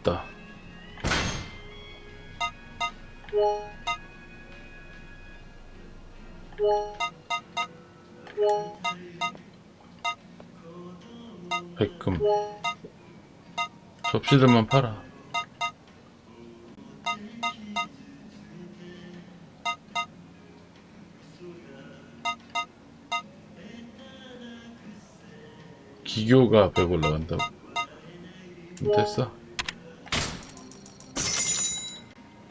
없다. 백금 접시들만 팔아. 기교가 100 올라간다고. 됐어.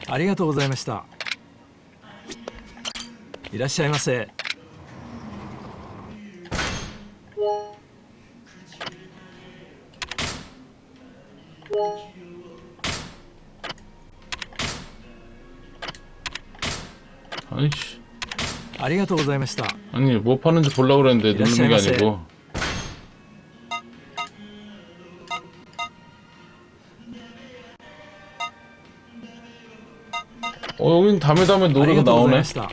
ありがとうございましたいらっしゃいませ 아이씨. ありがとうございました 아니 뭐 파는지 보려고 그랬는데 누르는 게 이라시마세. 아니고 어 여긴 담에 담에 아, 노래가 나오네. した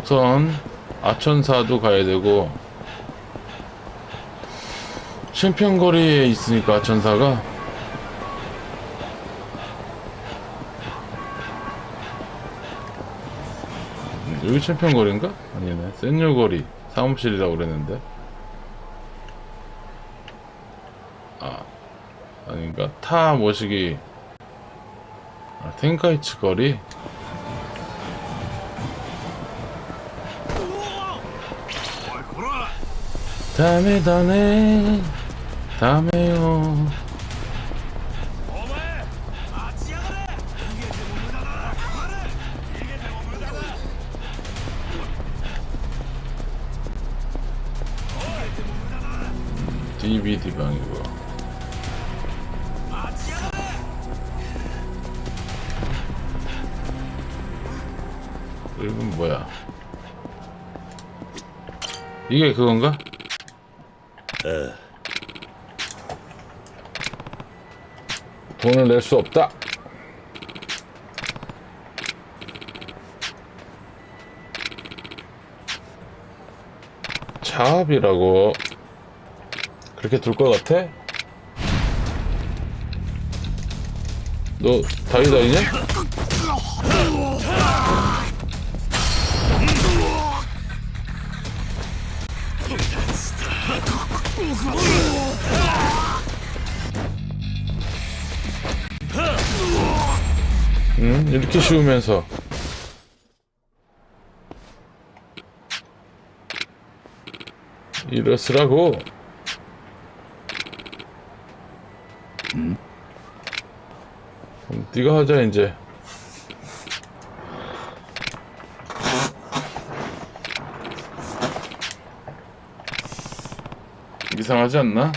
우선 아천사도 가야 되고 신평거리에 있으니까 아천사가 여기 챔피언 거리인가? 아니네 센요거리 사무실이라고 그랬는데? 아 아닌가? 타 모시기. 아, 텐카이치 거리? 다음에 다네 다음에요 이게 그건가? 돈을 낼 수 없다. 차압이라고 그렇게 둘 것 같아? 너 다이다이냐? 응? 이렇게 쉬우면서 이러스라고 응? 그럼 네가 하자 이제 이상하지 않나?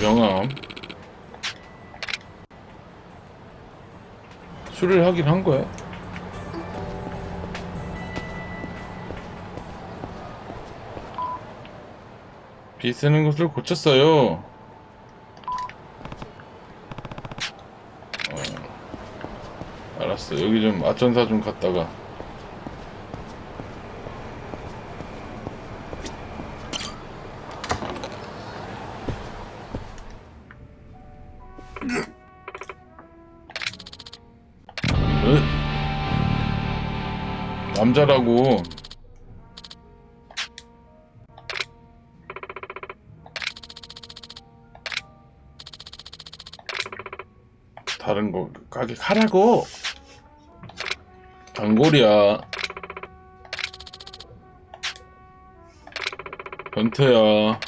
명함 술을 하긴 한 거야. 비 쓰는 것을 고쳤어요. 어, 알았어. 여기 좀 아천사 좀 갔다가. 남자라고. 다른 거 가게 가라고. 단골이야. 변태야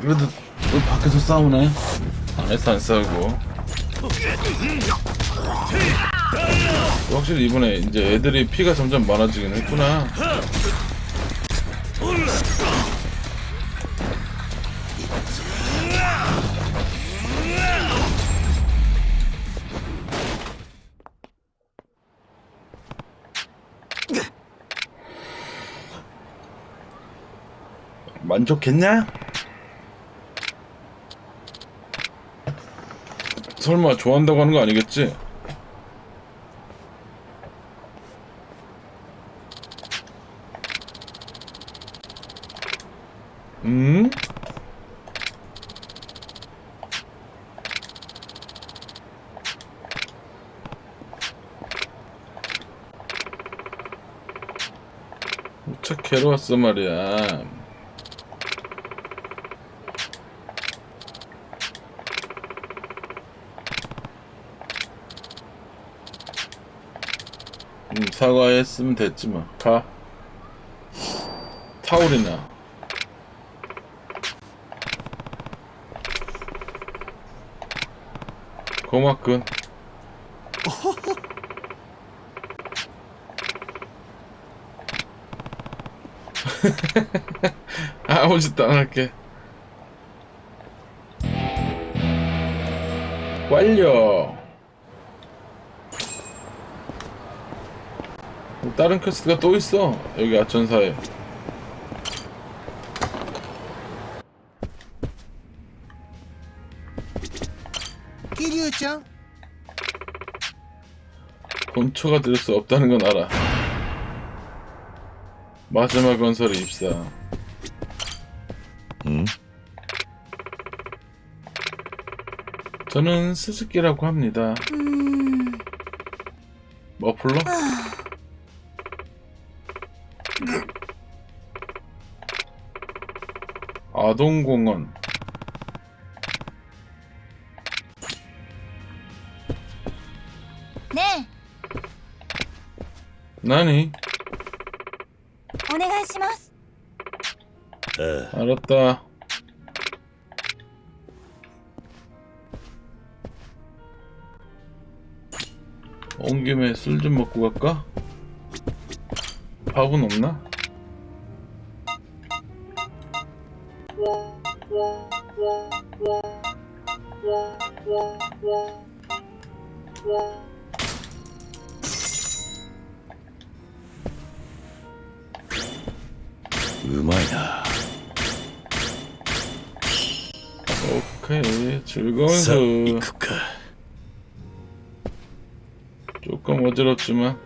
그래도 너 밖에서 싸우네. 안에서 안 싸우고. 확실히 이번에 이제 애들이 피가 점점 많아지긴 했구나. 만족했냐? 설마 좋아한다고 하는 거 아니겠지? 음? 무척 괴로웠어 말이야. 음, 사과했으면 됐지 뭐. 가. 타올이나. 고맙군. 아무 짓도 안 할게. 완료. 다른 퀘스트가 또 있어. 여기 아천사에. 본초가 될 수 없다는 건 알아. 마지막 건설의 입사. 응? 저는 스즈키라고 합니다. 뭐 불러? 아동공원.ね 나니? えお願いします 에, 알았다. 온 김에 술 좀 먹고 갈까? 밥은 없나? うまいな。 오케이 즐거운 さあ、行 수 くか。 조금 어지럽지만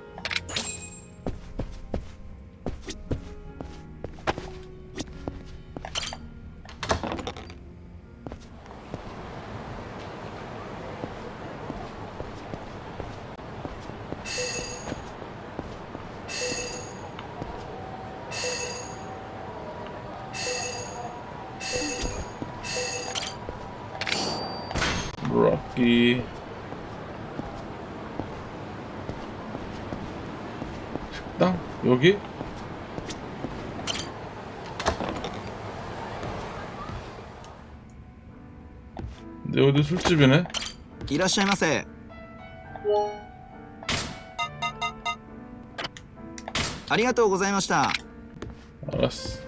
근데 어디 술집이네? いらっしゃいませありがとうございました 알았어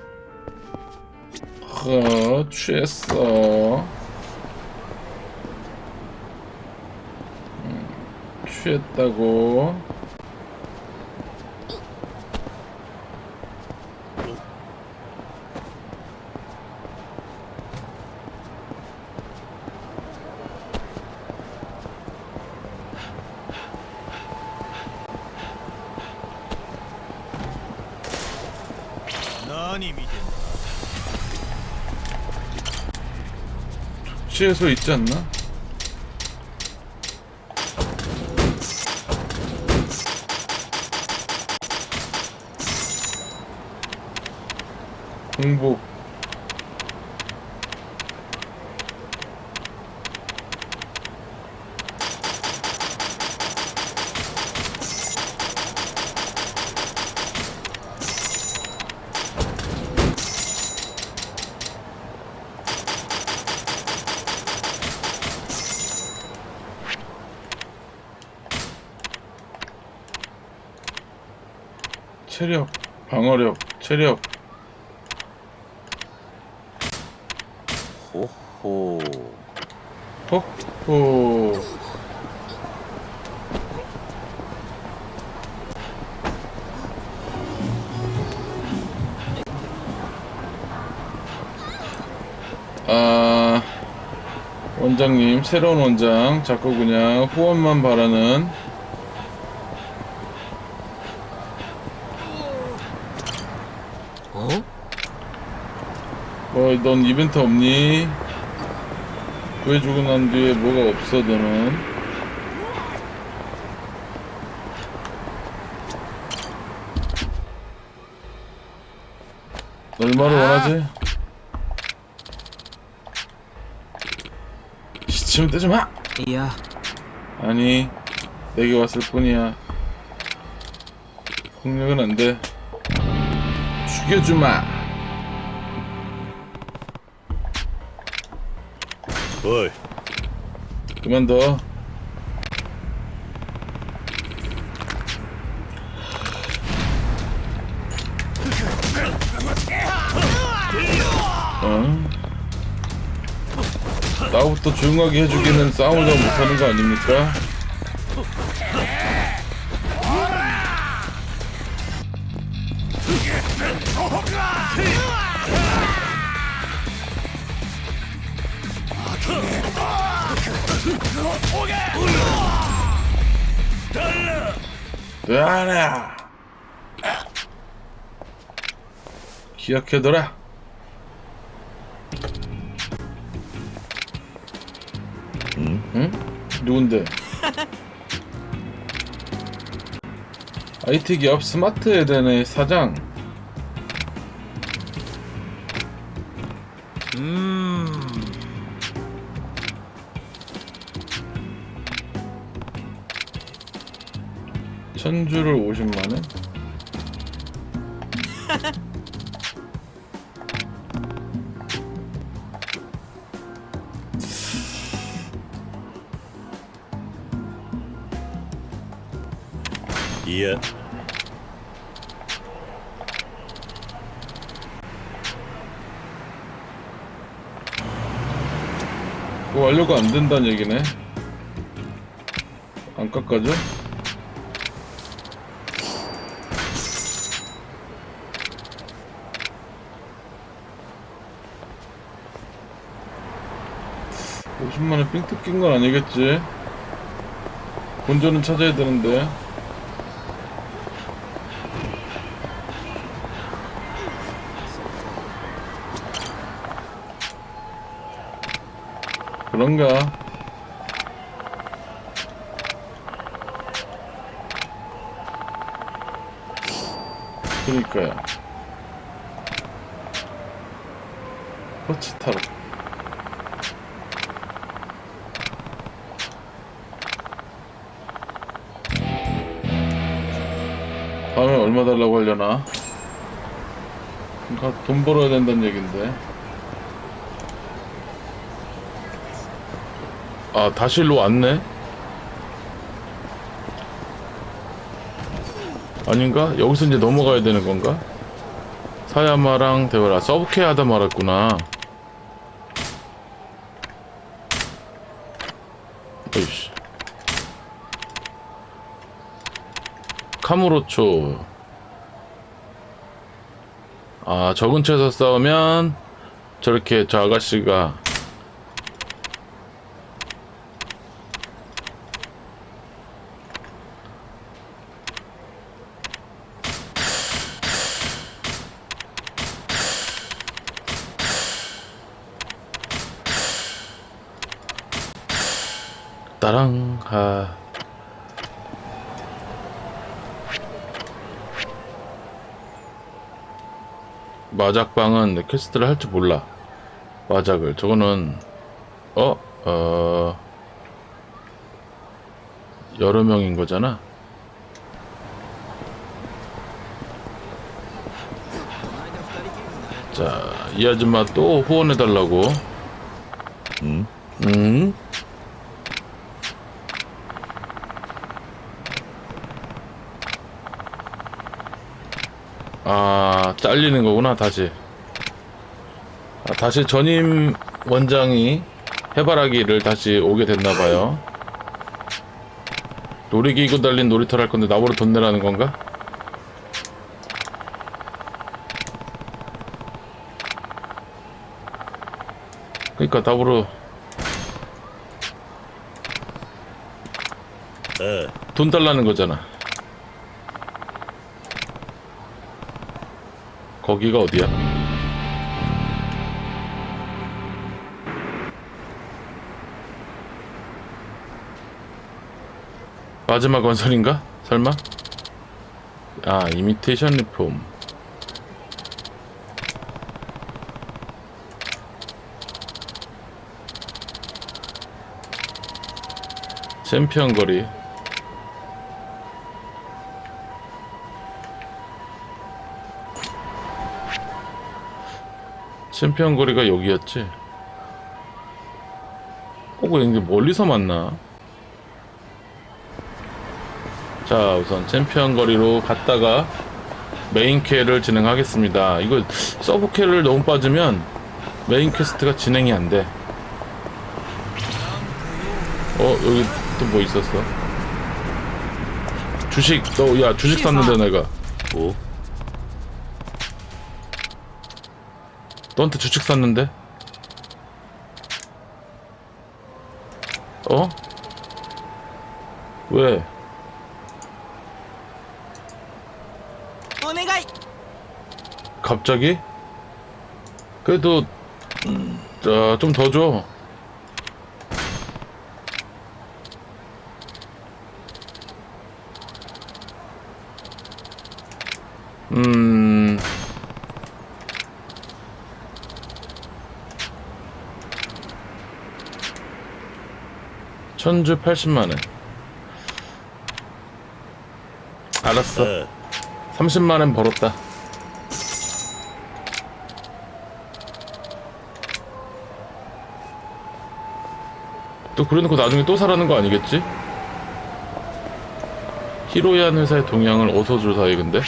허 취했어 음, 취했다고 취해서 있지 않나? 공복 체력, 방어력, 체력. 호호. 호호. 아 원장님 새로운 원장 자꾸 그냥 후원만 바라는 뭐넌 이벤트 없니? 왜 죽고 난 뒤에 뭐가 없어 너는? 얼마를 원하지? 시치면 떼지 마! いや 아니 내게 왔을 뿐이야 폭력은 안 돼 죽여주마 おい 그만둬 어? 나부터 조용하게 해주기는 싸움을 더 못하는 거 아닙니까? 왜안해 기억해둬라 응? 응? 누군데? IT 기업 스마트 에덴의 사장 천주를 50만원? いや 그거 완료가 안 된다는 얘기네 안 깎아줘? 오십만원 삥 뜯긴 건 아니겠지? 본전은 찾아야 되는데 그런가? 그니까요. 터치 타로. 얼마 달라고 하려나? 그러니까 돈 벌어야 된다는 얘긴데. 아 다시 일로 왔네? 아닌가? 여기서 이제 넘어가야 되는 건가? 사야마랑 대화라 서브케 하다 말았구나 어이씨 카무로초 아 저 근처에서 싸우면 저렇게 저 아가씨가 따랑 아 마작방은 퀘스트를 할 줄 몰라. 마작을. 저거는 어? 어 여러 명인 거잖아. 자 이 아줌마 또 후원해달라고. ん 응? 잘리는 거구나 다시. 아, 다시 전임 원장이 해바라기를 다시 오게 됐나봐요. 놀이기구 달린 놀이터를 할 건데 나보러 돈 내라는 건가? 그니까 나보러 네. 돈 달라는 거잖아. 거기가 어디야? 마지막 건설인가? 설마? 아, 이미테이션 리폼. 챔피언 거리. 챔피언 거리가 여기였지. 꼭 왠지 멀리서 만나. 자, 우선 챔피언 거리로 갔다가 메인 퀘를 진행하겠습니다. 이거 서브 퀘를 너무 빠지면 메인 퀘스트가 진행이 안 돼. 어, 여기 또 뭐 있었어? 주식, 너, 야, 주식 샀는데 내가. 뭐? 너한테 주식 샀는데? 어? 왜? お願い 갑자기? 그래도 음, 좀 더 줘. 천주 80만 원. 알았어. 에, 30만 원 벌었다. 또 그래놓고 나중에 또 사라는 거 아니겠지? 히로얀 회사의 동향을 어서 줄 사이 근데?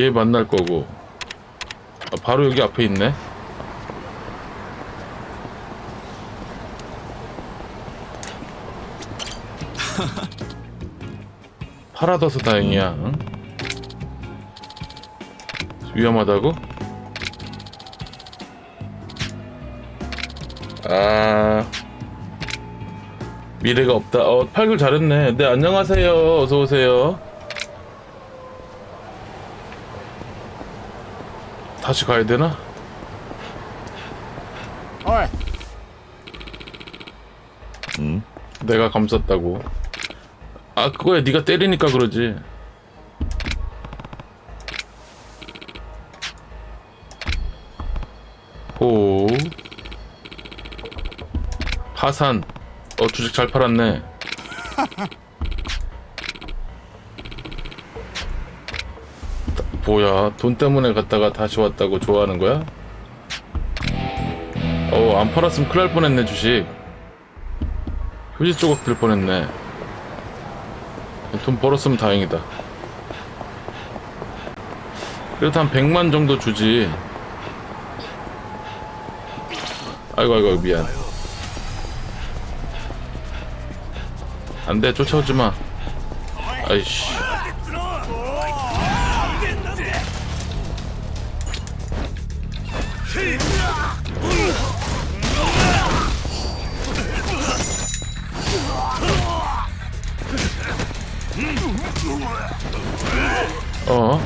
얘 만날 거고 아, 바로 여기 앞에 있네 팔아둬서 다행이야. 응? 위험하다고? 아 미래가 없다. 어 팔길 잘했네. 네 안녕하세요. 어서 오세요. 다시 가야 되나? 응? 내가 감쌌다고. 아 그거야 네가 때리니까 그러지. 호. 파산. 어 주식 잘 팔았네. 뭐야 돈 때문에 갔다가 다시 왔다고 좋아하는 거야? 어안 팔았으면 큰일 날 뻔했네 주식. 휴지 조각 들 뻔했네. 돈 벌었으면 다행이다. 그래도 한 100만 정도 주지. 아이고, 아이고, 미안. 안 돼, 쫓아오지 마. 아이씨. 어?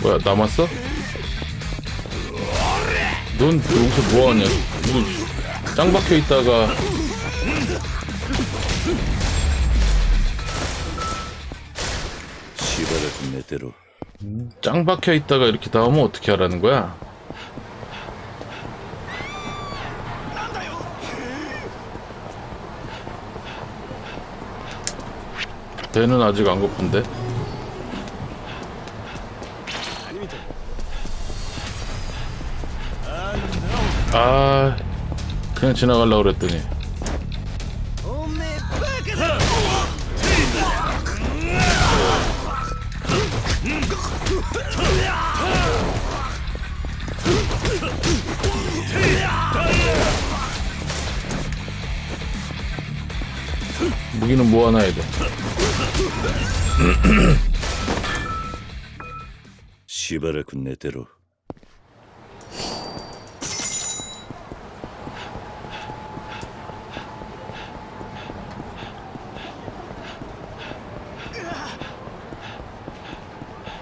뭐야 남았어? 넌 여기서 뭐하냐 이거 짱 박혀 있다가 시발의 내대로. 짱 박혀 있다가 이렇게 나오면 어떻게 하라는 거야? 배는 아직 안 고픈데? 아, 그냥 지나가려고 그랬더니. 무기는 모아놔야 돼. 시바라군 내대로.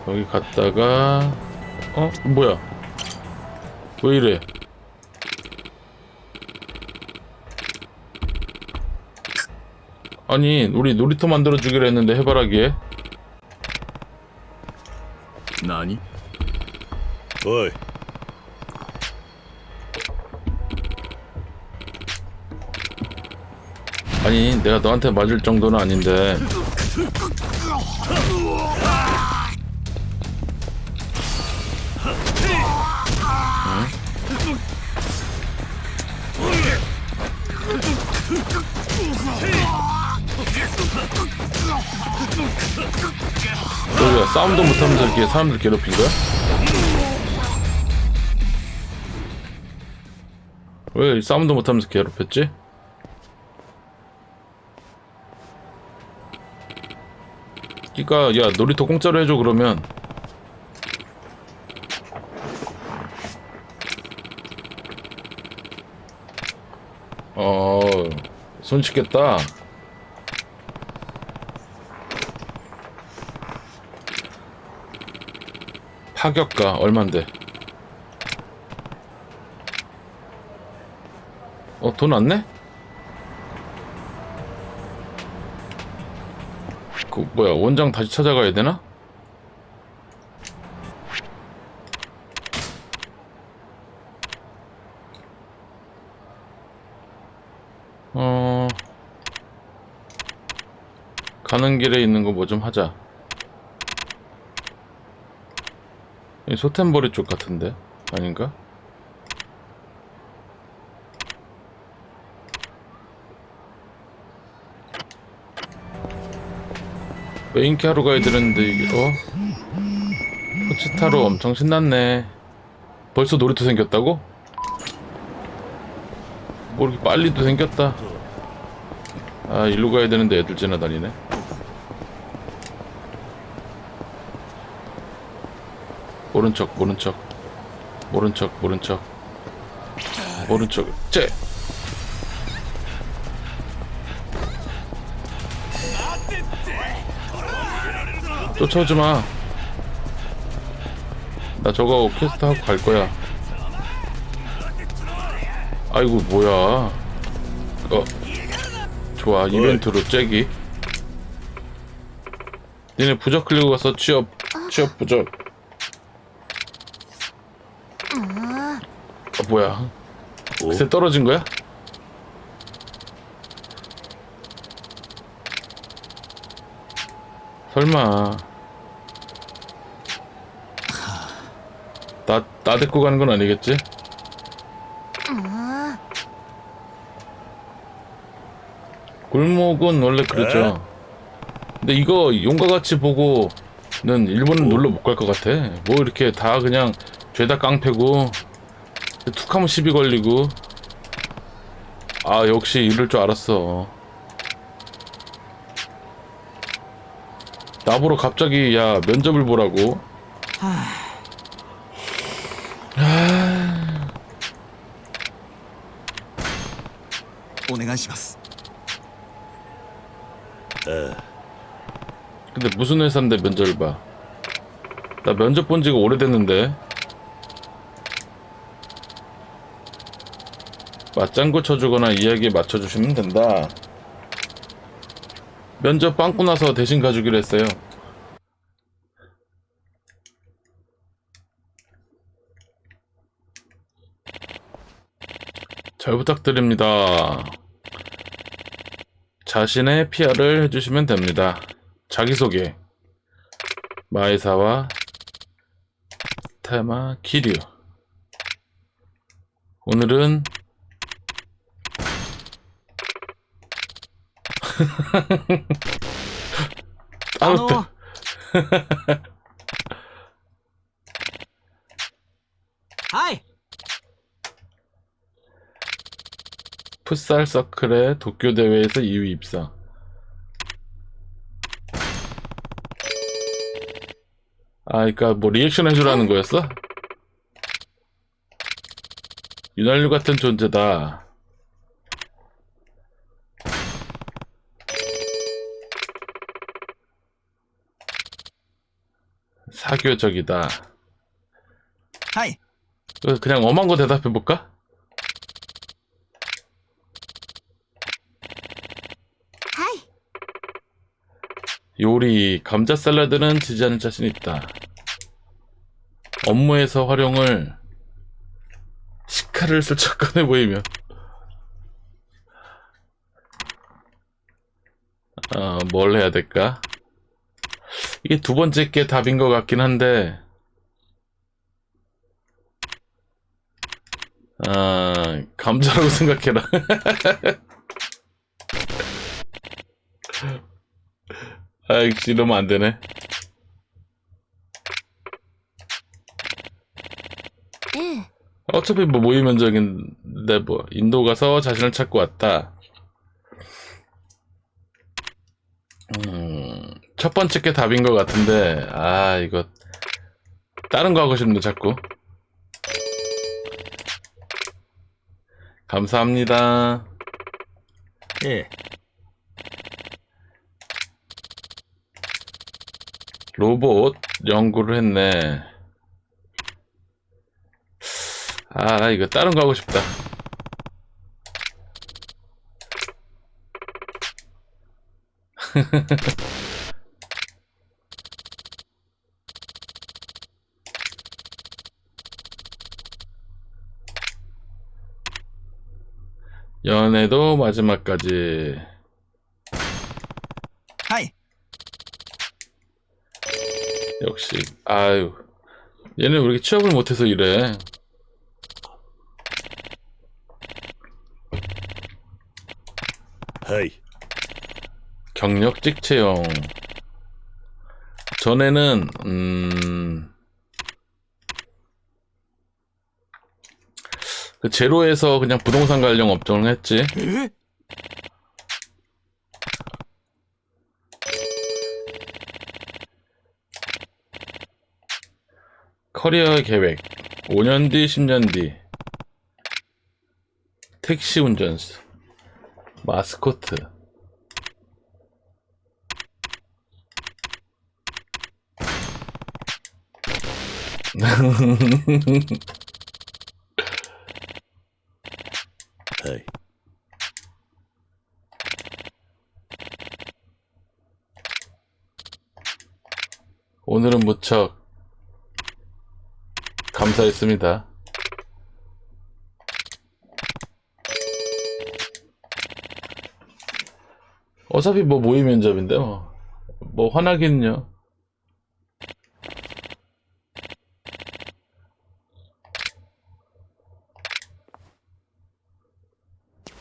여기 갔다가 어 뭐야? 왜 이래? 아니 우리 놀이터 만들어 주기로 했는데 해바라기에 何 어이, 아니 내가 너한테 맞을 정도는 아닌데 너가 싸움도 못하면서 이렇게 사람들 괴롭힌 거야? 왜 싸움도 못하면서 괴롭혔지? 그니까 야 놀이터 공짜로 해줘 그러면 어 손쉽겠다 파격가 얼만데 어돈안 내? 그 뭐야 원장 다시 찾아가야 되나? 어 가는 길에 있는 거 뭐 좀 하자. 이 소템버리 쪽 같은데 아닌가? 메인캐 하러 가야 되는데 이게 어? 포치타로 엄청 신났네 벌써 놀이터 생겼다고? 뭐 이렇게 빨리도 생겼다 아 일로 가야 되는데 애들 지나다니네 모른 척 모른 척 모른 척쟤 쫓아오지 마. 나 저거 퀘스트 하고 갈 거야. 아이고 뭐야? 어, 좋아 이벤트로 째기. 니네 부적 클리고 가서 취업 취업 부적. 아 뭐야? 오, 글쎄 떨어진 거야? 설마. 나, 나 데리고 가는 건 아니겠지? 골목은 원래 그랬죠. 근데 이거 용과 같이 보고는 일본은 놀러 못 갈 것 같아. 뭐 이렇게 다 그냥 죄다 깡패고 툭하면 시비 걸리고. 아 역시 이럴 줄 알았어. 나보러 갑자기 야 면접을 보라고. 아. 오네가시마스. 근데 무슨 회사인데 면접을 봐나 면접 본 지가 오래됐는데. 맞장구 쳐주거나 이야기에 맞춰주시면 된다. 면접 빵꾸 나서 대신 가주기로 했어요. 잘 부탁드립니다. 자신의 PR을 해주시면 됩니다. 자기소개. 마이사와 테마 키류. 오늘은 아무튼. 아이. 풋살 서클의 도쿄 대회에서 2위 입상. 아, 그러니까 뭐 리액션 해주라는 거였어? 윤활유 같은 존재다. 학교적이다. 하이. 그냥 엄한 거 대답해 볼까? 하이. 요리 감자 샐러드는 지지 않을 자신 있다. 업무에서 활용을 시카를 슬쩍 꺼내 보이면 어, 뭘 해야 될까? 이게 두 번째 게 답인 것 같긴 한데 아, 감자라고 생각해라. 아이, 이러면 안 되네. 어차피 뭐 모의 면적인데 뭐 인도 가서 자신을 찾고 왔다. 음, 첫 번째 게 답인 것 같은데 아 이거 다른 거 하고 싶네 자꾸. 감사합니다. ええ。 로봇 연구를 했네. 아, 이거 다른 거 하고 싶다. 연애도 마지막까지. はい。 역시 아유 얘는 왜 이렇게 취업을 못해서 이래 하이. 경력직 채용 전에는 음... 그 제로에서 그냥 부동산 관련 업종을 했지. え 커리어 계획. 5년 뒤 10년 뒤. 택시 운전수. 마스코트 하이. 오늘은 무척 감사했습니다. 어차피 뭐 모의 면접인데 뭐, 뭐 화나긴요.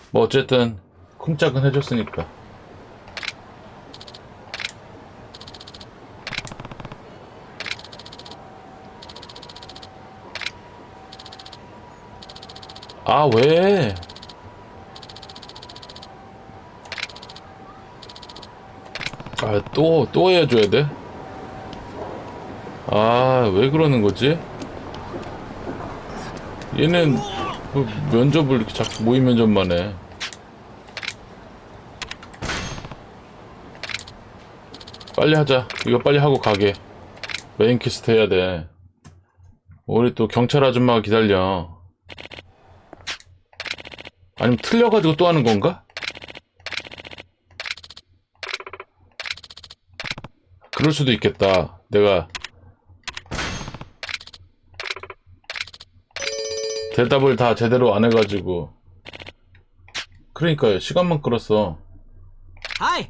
뭐 어쨌든 쿵짝은 해줬으니까. 아, 왜? 아, 또, 또 해줘야 돼? 아, 왜 그러는 거지? 얘는 그 면접을 이렇게 자꾸 모의 면접만 해. 빨리 하자. 이거 빨리 하고 가게. 메인 퀘스트 해야 돼. 우리 또 경찰 아줌마가 기다려. 아니면 틀려가지고 또 하는 건가? 그럴 수도 있겠다. 내가 대답을 다 제대로 안 해가지고. 그러니까요. 시간만 끌었어. はい。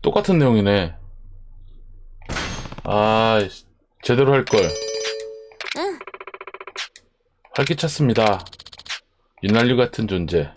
똑같은 내용이네. 아, 씨, 제대로 할 걸. 활기찼습니다. 윤활유 같은 존재.